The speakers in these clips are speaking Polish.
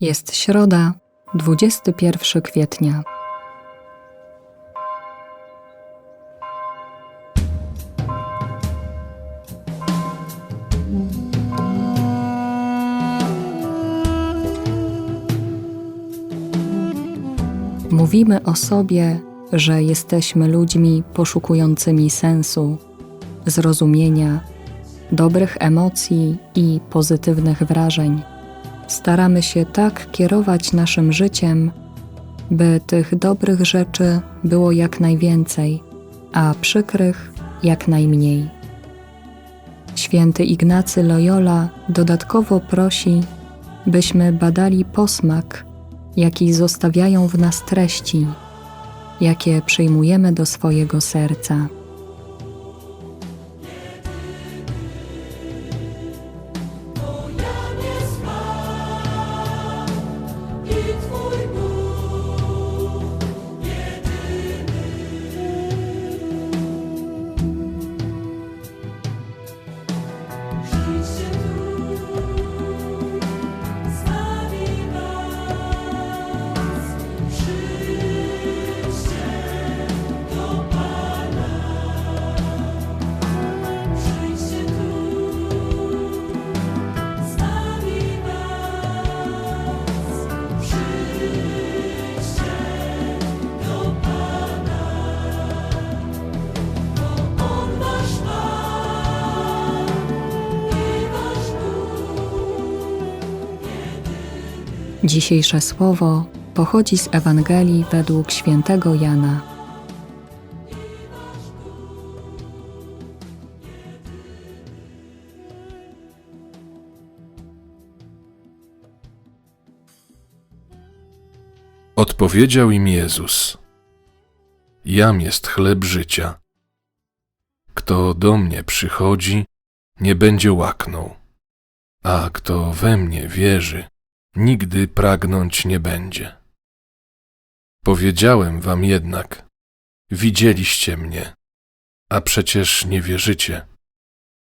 Jest środa, 21 kwietnia. Mówimy o sobie, że jesteśmy ludźmi poszukującymi sensu, zrozumienia, dobrych emocji i pozytywnych wrażeń. Staramy się tak kierować naszym życiem, by tych dobrych rzeczy było jak najwięcej, a przykrych jak najmniej. Święty Ignacy Loyola dodatkowo prosi, byśmy badali posmak, jaki zostawiają w nas treści, jakie przyjmujemy do swojego serca. Dzisiejsze słowo pochodzi z Ewangelii według świętego Jana. Odpowiedział im Jezus: Jam jest chleb życia. Kto do mnie przychodzi, nie będzie łaknął, a kto we mnie wierzy, nigdy pragnąć nie będzie. Powiedziałem wam jednak: Widzieliście mnie, a przecież nie wierzycie.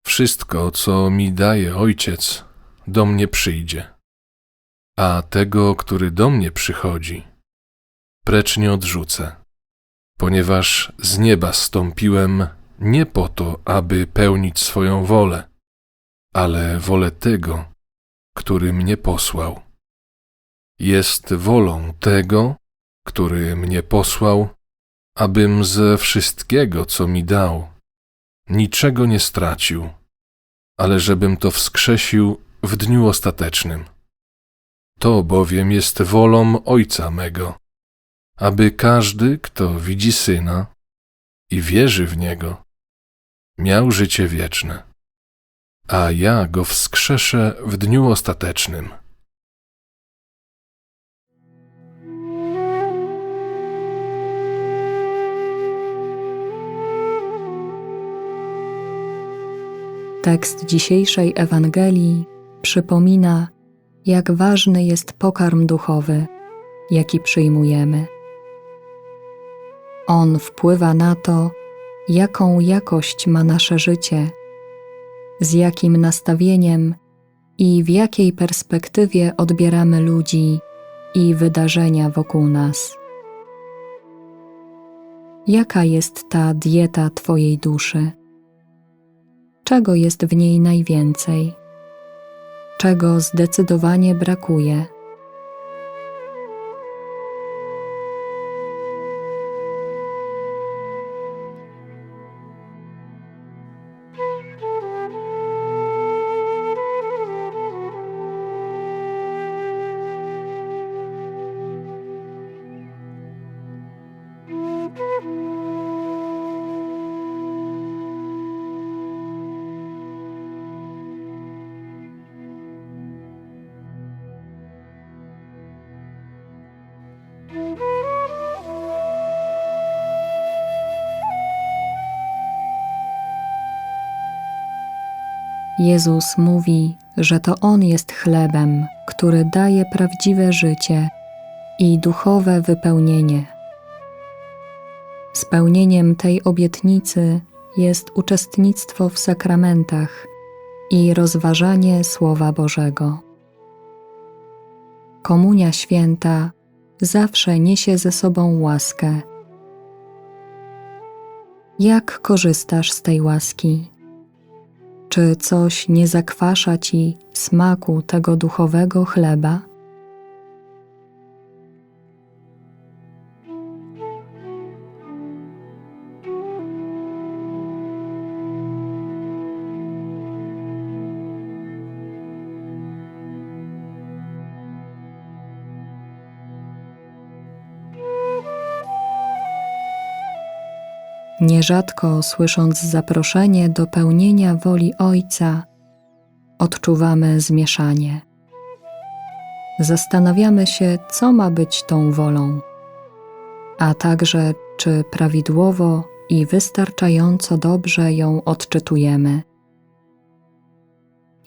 Wszystko, co mi daje Ojciec, do mnie przyjdzie, a tego, który do mnie przychodzi, precz nie odrzucę, ponieważ z nieba stąpiłem nie po to, aby pełnić swoją wolę, ale wolę tego, który mnie posłał. Jest wolą tego, który mnie posłał, abym ze wszystkiego, co mi dał, niczego nie stracił, ale żebym to wskrzesił w dniu ostatecznym. To bowiem jest wolą Ojca mego, aby każdy, kto widzi Syna i wierzy w Niego, miał życie wieczne, a ja go wskrzeszę w dniu ostatecznym. Tekst dzisiejszej Ewangelii przypomina, jak ważny jest pokarm duchowy, jaki przyjmujemy. On wpływa na to, jaką jakość ma nasze życie, z jakim nastawieniem i w jakiej perspektywie odbieramy ludzi i wydarzenia wokół nas. Jaka jest ta dieta Twojej duszy? Czego jest w niej najwięcej? Czego zdecydowanie brakuje? Jezus mówi, że to On jest chlebem, który daje prawdziwe życie i duchowe wypełnienie. Spełnieniem tej obietnicy jest uczestnictwo w sakramentach i rozważanie Słowa Bożego. Komunia święta zawsze niesie ze sobą łaskę. Jak korzystasz z tej łaski? Czy coś nie zakwasza ci smaku tego duchowego chleba? Nierzadko słysząc zaproszenie do pełnienia woli Ojca, odczuwamy zmieszanie. Zastanawiamy się, co ma być tą wolą, a także czy prawidłowo i wystarczająco dobrze ją odczytujemy.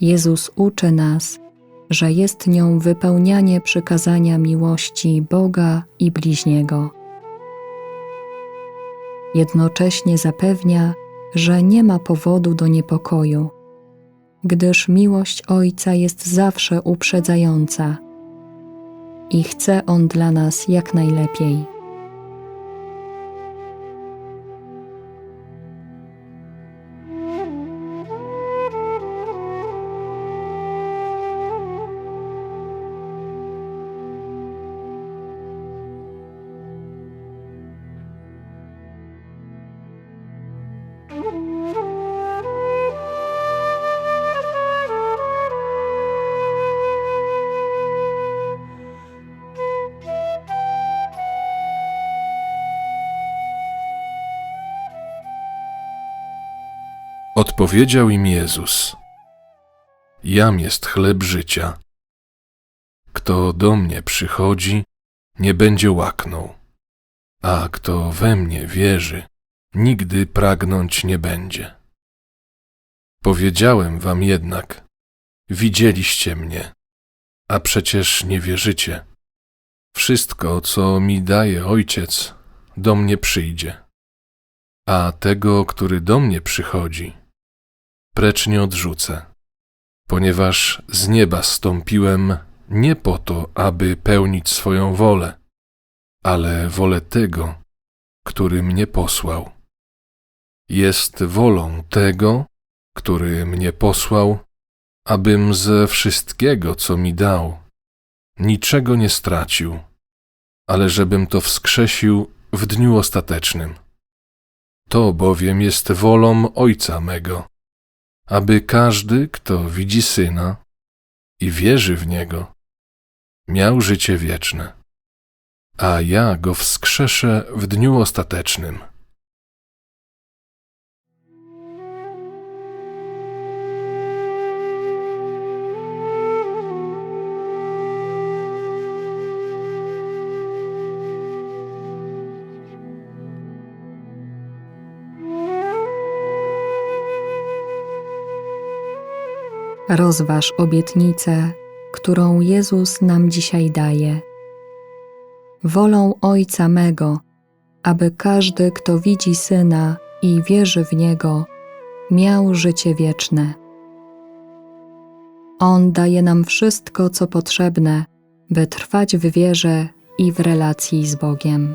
Jezus uczy nas, że jest nią wypełnianie przykazania miłości Boga i bliźniego jednocześnie zapewnia, że nie ma powodu do niepokoju, gdyż miłość Ojca jest zawsze uprzedzająca i chce On dla nas jak najlepiej. Odpowiedział im Jezus: Jam jest chleb życia. Kto do mnie przychodzi, nie będzie łaknął, a kto we mnie wierzy, nigdy pragnąć nie będzie. Powiedziałem wam jednak: Widzieliście mnie, a przecież nie wierzycie. Wszystko, co mi daje Ojciec, do mnie przyjdzie, a tego, który do mnie przychodzi, precz nie odrzucę, ponieważ z nieba stąpiłem nie po to, aby pełnić swoją wolę, ale wolę tego, który mnie posłał. Jest wolą tego, który mnie posłał, abym ze wszystkiego, co mi dał, niczego nie stracił, ale żebym to wskrzesił w dniu ostatecznym. To bowiem jest wolą Ojca mego, aby każdy, kto widzi Syna i wierzy w Niego, miał życie wieczne, a ja go wskrzeszę w dniu ostatecznym. Rozważ obietnicę, którą Jezus nam dzisiaj daje. Wolą Ojca mego, aby każdy, kto widzi Syna i wierzy w Niego, miał życie wieczne. On daje nam wszystko, co potrzebne, by trwać w wierze i w relacji z Bogiem.